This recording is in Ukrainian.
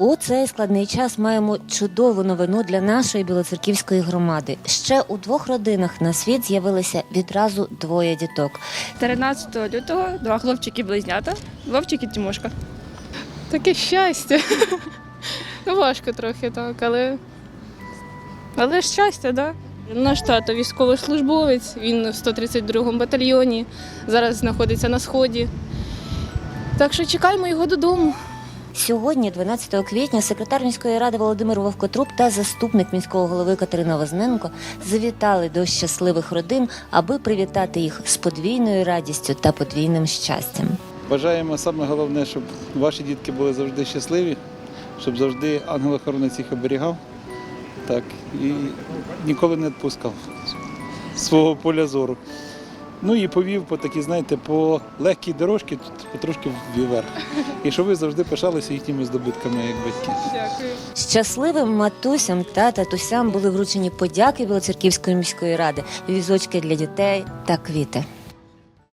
У цей складний час маємо чудову новину для нашої білоцерківської громади. Ще у двох родинах на світ з'явилися відразу двоє діток. 13 лютого два хлопчики-близнята, Вовчик і Тимошка. Таке щастя. Ну, важко трохи так, але. Але щастя, так. Да? Наш тато військовослужбовець, він в 132-му батальйоні, зараз знаходиться на сході. Так що чекаємо його додому. Сьогодні, 12 квітня, секретар міської ради Володимир Вовкотруб та заступник міського голови Катерина Возненко завітали до щасливих родин, аби привітати їх з подвійною радістю та подвійним щастям. Бажаємо саме головне, щоб ваші дітки були завжди щасливі, щоб завжди ангел-охоронець їх оберігав. Так, і ніколи не відпускав свого поля зору. Ну і повів по такі, знаєте, по легкій дорожці, потрошки вверх. І щоб ви завжди пишалися їхніми здобутками як батьки. Дякую. Щасливим матусям та татусям були вручені подяки Білоцерківської міської ради, візочки для дітей та квіти.